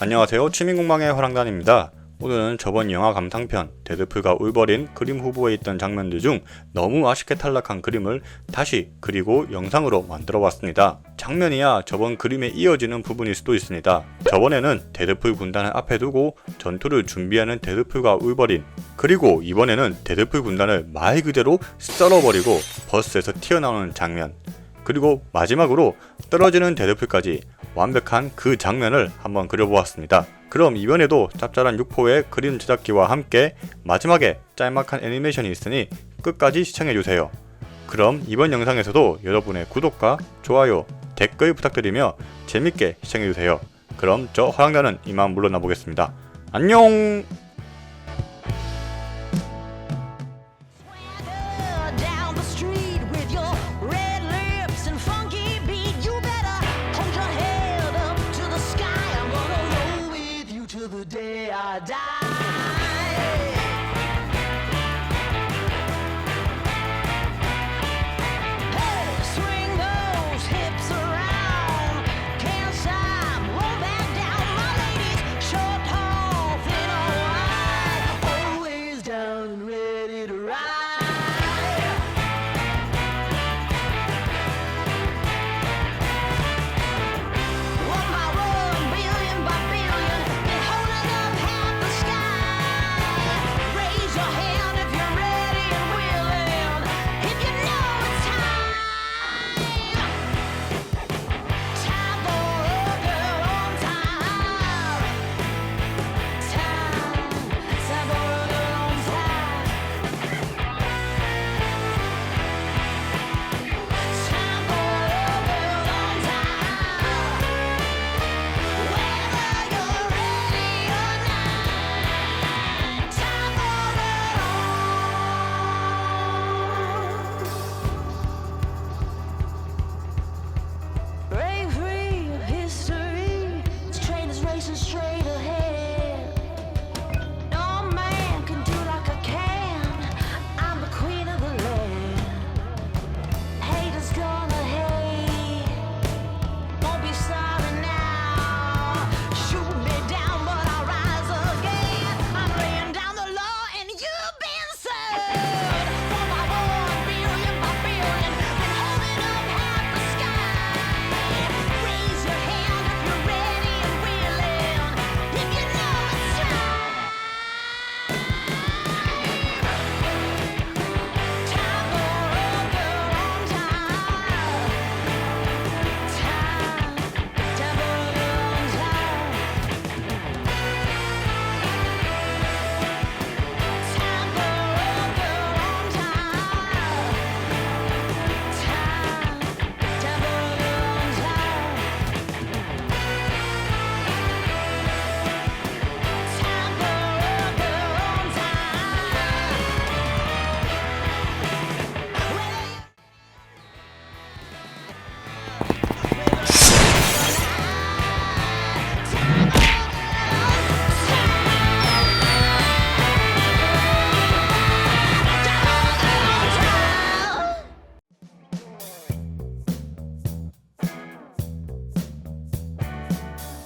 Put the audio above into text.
안녕하세요. 취미공방의 화랑단입니다. 오늘은 저번 영화 감상편 데드풀과 울버린 그림 후보에 있던 장면들 중 너무 아쉽게 탈락한 그림을 다시 그리고 영상으로 만들어 봤습니다. 장면이야 저번 그림에 이어지는 부분일 수도 있습니다. 저번에는 데드풀 군단을 앞에 두고 전투를 준비하는 데드풀과 울버린 그리고 이번에는 데드풀 군단을 말 그대로 썰어버리고 버스에서 튀어나오는 장면 그리고 마지막으로 떨어지는 데드풀까지 완벽한 그 장면을 한번 그려보았습니다. 그럼 이번에도 짭짤한 6포의 그림 제작기와 함께 마지막에 짤막한 애니메이션이 있으니 끝까지 시청해주세요. 그럼 이번 영상에서도 여러분의 구독과 좋아요, 댓글 부탁드리며 재밌게 시청해주세요. 그럼 저 화양단은 이만 물러나 보겠습니다. 안녕! die.